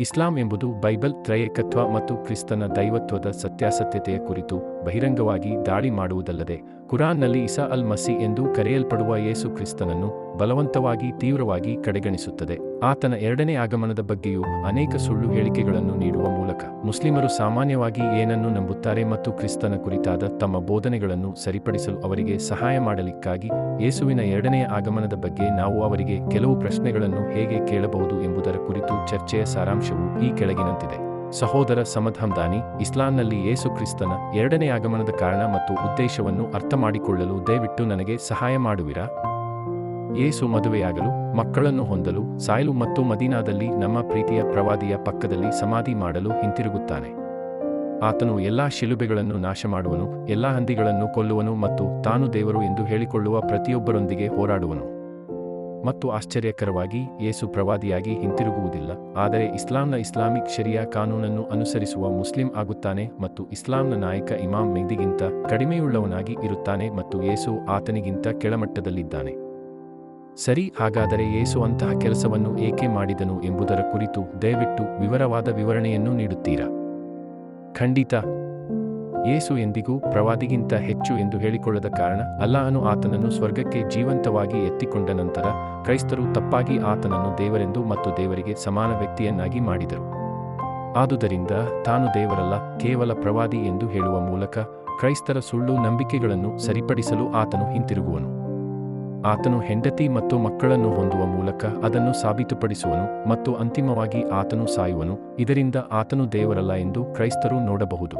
ಇಸ್ಲಾಂ ಎಂಬುದು ಬೈಬಲ್ ತ್ರಯೇಕತ್ವ ಮತ್ತು ಕ್ರಿಸ್ತನ ದೈವತ್ವದ ಸತ್ಯಾಸತ್ಯತೆಯ ಕುರಿತು. ಬಹಿರಂಗವಾಗಿ ದಾಳಿ ಮಾಡುವುದಲ್ಲದೆ ಕುರಾನ್ನಲ್ಲಿ ಇಸಾ ಅಲ್ ಮಸಿ ಎಂದು ಕರೆಯಲ್ಪಡುವ ಯೇಸು ಕ್ರಿಸ್ತನನ್ನು ಬಲವಂತವಾಗಿ ತೀವ್ರವಾಗಿ ಕಡೆಗಣಿಸುತ್ತದೆ. ಆತನ ಎರಡನೇ ಆಗಮನದ ಬಗ್ಗೆಯೂ ಅನೇಕ ಸುಳ್ಳು ಹೇಳಿಕೆಗಳನ್ನು ನೀಡುವ ಮೂಲಕ ಮುಸ್ಲಿಮರು ಸಾಮಾನ್ಯವಾಗಿ ಏನನ್ನು ನಂಬುತ್ತಾರೆ ಮತ್ತು ಕ್ರಿಸ್ತನ ಕುರಿತಾದ ತಮ್ಮ ಬೋಧನೆಗಳನ್ನು ಸರಿಪಡಿಸಲು ಅವರಿಗೆ ಸಹಾಯ ಮಾಡಲಿಕ್ಕಾಗಿ ಯೇಸುವಿನ ಎರಡನೆಯ ಆಗಮನದ ಬಗ್ಗೆ ನಾವು ಅವರಿಗೆ ಕೆಲವು ಪ್ರಶ್ನೆಗಳನ್ನು ಹೇಗೆ ಕೇಳಬಹುದು ಎಂಬುದರ ಕುರಿತು ಚರ್ಚೆಯ ಸಾರಾಂಶವು ಈ ಕೆಳಗಿನಂತಿದೆ. ಸಹೋದರ ಸಮಧಮ್ದಾನಿ ಇಸ್ಲಾಂನಲ್ಲಿ ಯೇಸು ಕ್ರಿಸ್ತನ ಎರಡನೇ ಆಗಮನದ ಕಾರಣ ಮತ್ತು ಉದ್ದೇಶವನ್ನು ಅರ್ಥಮಾಡಿಕೊಳ್ಳಲು ದಯವಿಟ್ಟು ನನಗೆ ಸಹಾಯ ಮಾಡುವಿರಾ? ಯೇಸು ಮದುವೆಯಾಗಲು, ಮಕ್ಕಳನ್ನು ಹೊಂದಲು, ಸಾಯಲು ಮತ್ತು ಮದೀನಾದಲ್ಲಿ ನಮ್ಮ ಪ್ರೀತಿಯ ಪ್ರವಾದಿಯ ಪಕ್ಕದಲ್ಲಿ ಸಮಾಧಿ ಮಾಡಲು ಹಿಂತಿರುಗುತ್ತಾನೆ. ಆತನು ಎಲ್ಲಾ ಶಿಲುಬೆಗಳನ್ನು ನಾಶ ಮಾಡುವನು ಎಲ್ಲಾ ಹಂದಿಗಳನ್ನು ಕೊಲ್ಲುವನು ಮತ್ತು ತಾನು ದೇವರು ಎಂದು ಹೇಳಿಕೊಳ್ಳುವ ಪ್ರತಿಯೊಬ್ಬರೊಂದಿಗೆ ಹೋರಾಡುವನು. ಮತ್ತು ಆಶ್ಚರ್ಯಕರವಾಗಿ ಯೇಸು ಪ್ರವಾದಿಯಾಗಿ ಹಿಂತಿರುಗುವುದಿಲ್ಲ. ಆದರೆ ಇಸ್ಲಾಂನ ಇಸ್ಲಾಮಿಕ್ ಶರಿಯಾ ಕಾನೂನನ್ನು ಅನುಸರಿಸುವ ಮುಸ್ಲಿಂ ಆಗುತ್ತಾನೆ ಮತ್ತು ಇಸ್ಲಾಂನ ನಾಯಕ ಇಮಾಮ್ ಮೆಹ್ದಿಗಿಂತ ಕಡಿಮೆಯುಳ್ಳವನಾಗಿ ಇರುತ್ತಾನೆ ಮತ್ತು ಯೇಸು ಆತನಿಗಿಂತ ಕೆಳಮಟ್ಟದಲ್ಲಿದ್ದಾನೆ. ಸರಿ, ಹಾಗಾದರೆ ಯೇಸು ಅಂತಹ ಕೆಲಸವನ್ನು ಏಕೆ ಮಾಡಿದನು ಎಂಬುದರ ಕುರಿತು ದಯವಿಟ್ಟು ವಿವರವಾದ ವಿವರಣೆಯನ್ನು ನೀಡುತ್ತೀರಾ? ಖಂಡಿತ. ಯೇಸು ಎಂದಿಗೂ ಪ್ರವಾದಿಗಿಂತ ಹೆಚ್ಚು ಎಂದು ಹೇಳಿಕೊಳ್ಳದ ಕಾರಣ ಅಲ್ಲಾಹನು ಆತನನ್ನು ಸ್ವರ್ಗಕ್ಕೆ ಜೀವಂತವಾಗಿ ಎತ್ತಿಕೊಂಡ ನಂತರ ಕ್ರೈಸ್ತರು ತಪ್ಪಾಗಿ ಆತನನ್ನು ದೇವರೆಂದು ಮತ್ತು ದೇವರಿಗೆ ಸಮಾನ ವ್ಯಕ್ತಿಯನ್ನಾಗಿ ಮಾಡಿದರು. ಆದುದರಿಂದ ತಾನು ದೇವರಲ್ಲ, ಕೇವಲ ಪ್ರವಾದಿ ಎಂದು ಹೇಳುವ ಮೂಲಕ ಕ್ರೈಸ್ತರ ಸುಳ್ಳು ನಂಬಿಕೆಗಳನ್ನು ಸರಿಪಡಿಸಲು ಆತನು ಹಿಂತಿರುಗುವನು. ಆತನು ಹೆಂಡತಿ ಮತ್ತು ಮಕ್ಕಳನ್ನು ಹೊಂದುವ ಮೂಲಕ ಅದನ್ನು ಸಾಬೀತುಪಡಿಸುವನು ಮತ್ತು ಅಂತಿಮವಾಗಿ ಆತನು ಸಾಯುವನು, ಇದರಿಂದ ಆತನು ದೇವರಲ್ಲ ಎಂದು ಕ್ರೈಸ್ತರು ನೋಡಬಹುದು.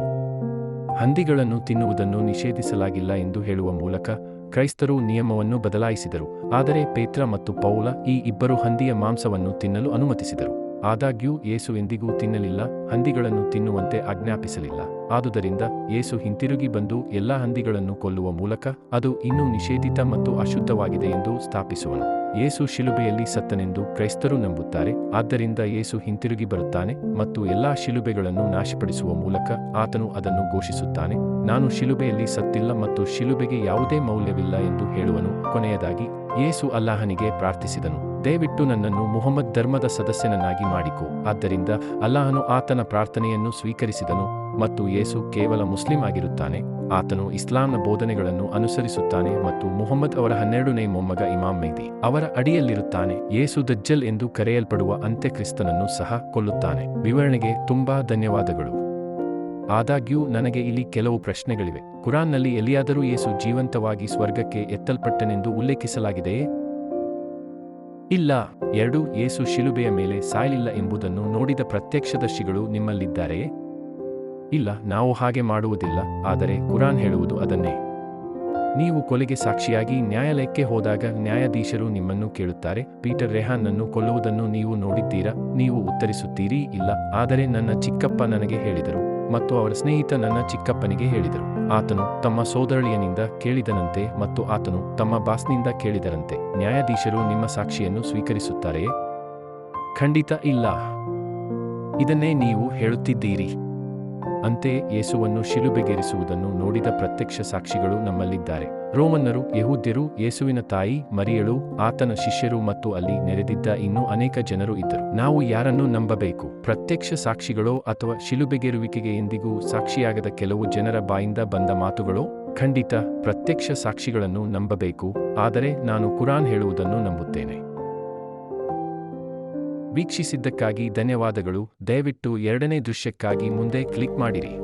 ಹಂದಿಗಳನ್ನು ತಿನ್ನುವುದನ್ನು ನಿಷೇಧಿಸಲಾಗಿಲ್ಲ ಎಂದು ಹೇಳುವ ಮೂಲಕ ಕ್ರೈಸ್ತರು ನಿಯಮವನ್ನು ಬದಲಾಯಿಸಿದರು. ಆದರೆ ಪೇತ್ರ ಮತ್ತು ಪೌಲ ಈ ಇಬ್ಬರು ಹಂದಿಯ ಮಾಂಸವನ್ನು ತಿನ್ನಲು ಅನುಮತಿಸಿದರು. ಆದಾಗ್ಯೂ, ಯೇಸು ಎಂದಿಗೂ ತಿನ್ನಲಿಲ್ಲ, ಹಂದಿಗಳನ್ನು ತಿನ್ನುವಂತೆ ಆಜ್ಞಾಪಿಸಲಿಲ್ಲ. ಆದುದರಿಂದ ಯೇಸು ಹಿಂತಿರುಗಿ ಬಂದು ಎಲ್ಲಾ ಹಂದಿಗಳನ್ನು ಕೊಲ್ಲುವ ಮೂಲಕ ಅದು ಇನ್ನೂ ನಿಷೇಧಿತ ಮತ್ತು ಅಶುದ್ಧವಾಗಿದೆ ಎಂದು ಸ್ಥಾಪಿಸುವನು. ಯೇಸು ಶಿಲುಬೆಯಲ್ಲಿ ಸತ್ತನೆಂದು ಕ್ರೈಸ್ತರು ನಂಬುತ್ತಾರೆ. ಆದ್ದರಿಂದ ಯೇಸು ಹಿಂತಿರುಗಿ ಬರುತ್ತಾನೆ ಮತ್ತು ಎಲ್ಲಾ ಶಿಲುಬೆಗಳನ್ನು ನಾಶಪಡಿಸುವ ಮೂಲಕ ಆತನು ಅದನ್ನು ಘೋಷಿಸುತ್ತಾನೆ. ನಾನು ಶಿಲುಬೆಯಲ್ಲಿ ಸತ್ತಿಲ್ಲ ಮತ್ತು ಶಿಲುಬೆಗೆ ಯಾವುದೇ ಮೌಲ್ಯವಿಲ್ಲ ಎಂದು ಹೇಳುವನು. ಕೊನೆಯದಾಗಿ, ಯೇಸು ಅಲ್ಲಾಹನಿಗೆ ಪ್ರಾರ್ಥಿಸಿದನು, ದಯವಿಟ್ಟು ನನ್ನನ್ನು ಮುಹಮ್ಮದ್ ಧರ್ಮದ ಸದಸ್ಯನನ್ನಾಗಿ ಮಾಡಿಕೊ. ಆದ್ದರಿಂದ ಅಲ್ಲಾಹನು ಆತನ ಪ್ರಾರ್ಥನೆಯನ್ನು ಸ್ವೀಕರಿಸಿದನು. ಮತ್ತು ಯೇಸು ಕೇವಲ ಮುಸ್ಲಿಂ ಆಗಿರುತ್ತಾನೆ. ಆತನು ಇಸ್ಲಾಂನ ಬೋಧನೆಗಳನ್ನು ಅನುಸರಿಸುತ್ತಾನೆ ಮತ್ತು ಮುಹಮ್ಮದ್ ಅವರ ಹನ್ನೆರಡನೇ ಮೊಮ್ಮಗ ಇಮಾಮ್ ಮೈದಿ ಅವರ ಅಡಿಯಲ್ಲಿರುತ್ತಾನೆ. ಯೇಸು ದಜ್ಜಲ್ ಎಂದು ಕರೆಯಲ್ಪಡುವ ಅಂತ್ಯಕ್ರಿಸ್ತನನ್ನು ಸಹ ಕೊಲ್ಲುತ್ತಾನೆ. ವಿವರಣೆಗೆ ತುಂಬಾ ಧನ್ಯವಾದಗಳು. ಆದಾಗ್ಯೂ, ನನಗೆ ಇಲ್ಲಿ ಕೆಲವು ಪ್ರಶ್ನೆಗಳಿವೆ. ಕುರಾನ್ನಲ್ಲಿ ಎಲ್ಲಿಯಾದರೂ ಯೇಸು ಜೀವಂತವಾಗಿ ಸ್ವರ್ಗಕ್ಕೆ ಎತ್ತಲ್ಪಟ್ಟನೆಂದು ಉಲ್ಲೇಖಿಸಲಾಗಿದೆಯೇ? ಇಲ್ಲ. ಎರಡು, ಯೇಸು ಶಿಲುಬೆಯ ಮೇಲೆ ಸಾಯಲಿಲ್ಲ ಎಂಬುದನ್ನು ನೋಡಿದ ಪ್ರತ್ಯಕ್ಷದರ್ಶಿಗಳು ನಿಮ್ಮಲ್ಲಿದ್ದಾರೆಯೇ? ಇಲ್ಲ, ನಾವು ಹಾಗೆ ಮಾಡುವುದಿಲ್ಲ, ಆದರೆ ಕುರಾನ್ ಹೇಳುವುದು ಅದನ್ನೇ. ನೀವು ಕೊಲೆಗೆ ಸಾಕ್ಷಿಯಾಗಿ ನ್ಯಾಯಾಲಯಕ್ಕೆ ಹೋದಾಗ ನ್ಯಾಯಾಧೀಶರು ನಿಮ್ಮನ್ನು ಕೇಳುತ್ತಾರೆ, ಪೀಟರ್ ರೆಹಾನ್ನನ್ನು ಕೊಲ್ಲುವುದನ್ನು ನೀವು ನೋಡಿದ್ದೀರಾ, ನೀವು ಉತ್ತರಿಸುತ್ತೀರಿ ಇಲ್ಲ, ಆದರೆ ನನ್ನ ಚಿಕ್ಕಪ್ಪ ನನಗೆ ಹೇಳಿದರು, ಮತ್ತು ಅವರ ಸ್ನೇಹಿತ ನನ್ನ ಚಿಕ್ಕಪ್ಪನಿಗೆ ಹೇಳಿದರು. ಆತನು ತಮ್ಮ ಸೋದರಳಿಯನಿಂದ ಕೇಳಿದನಂತೆ ಮತ್ತು ಆತನು ತಮ್ಮ ಬಾಸ್ನಿಂದ ಕೇಳಿದರಂತೆ. ನ್ಯಾಯಾಧೀಶರು ನಿಮ್ಮ ಸಾಕ್ಷಿಯನ್ನು ಸ್ವೀಕರಿಸುತ್ತಾರೆಯೇ? ಖಂಡಿತ ಇಲ್ಲ. ಇದನ್ನೇ ನೀವು ಹೇಳುತ್ತಿದ್ದೀರಿ. ಅಂತೆಯೇ ಯೇಸುವನ್ನು ಶಿಲುಬೆಗೇರಿಸುವುದನ್ನು ನೋಡಿದ ಪ್ರತ್ಯಕ್ಷ ಸಾಕ್ಷಿಗಳು ನಮ್ಮಲ್ಲಿದ್ದಾರೆ. ರೋಮನ್ನರು, ಯಹೂದ್ಯರು, ಯೇಸುವಿನ ತಾಯಿ, ಮರಿಯಳು, ಆತನ ಶಿಷ್ಯರು ಮತ್ತು ಅಲ್ಲಿ ನೆರೆದಿದ್ದ ಇನ್ನೂ ಅನೇಕ ಜನರು ಇದ್ದರು. ನಾವು ಯಾರನ್ನು ನಂಬಬೇಕು? ಪ್ರತ್ಯಕ್ಷ ಸಾಕ್ಷಿಗಳೋ ಅಥವಾ ಶಿಲುಬೆಗೇರುವಿಕೆಗೆ ಎಂದಿಗೂ ಸಾಕ್ಷಿಯಾಗದ ಕೆಲವು ಜನರ ಬಾಯಿಂದ ಬಂದ ಮಾತುಗಳೋ? ಖಂಡಿತ ಪ್ರತ್ಯಕ್ಷ ಸಾಕ್ಷಿಗಳನ್ನು ನಂಬಬೇಕು, ಆದರೆ ನಾನು ಕುರಾನ್ ಹೇಳುವುದನ್ನು ನಂಬುತ್ತೇನೆ. ವೀಕ್ಷಿಸಿದ್ದಕ್ಕಾಗಿ ಧನ್ಯವಾದಗಳು. ದಯವಿಟ್ಟು ಎರಡನೇ ದೃಶ್ಯಕ್ಕಾಗಿ ಮುಂದೆ ಕ್ಲಿಕ್ ಮಾಡಿರಿ.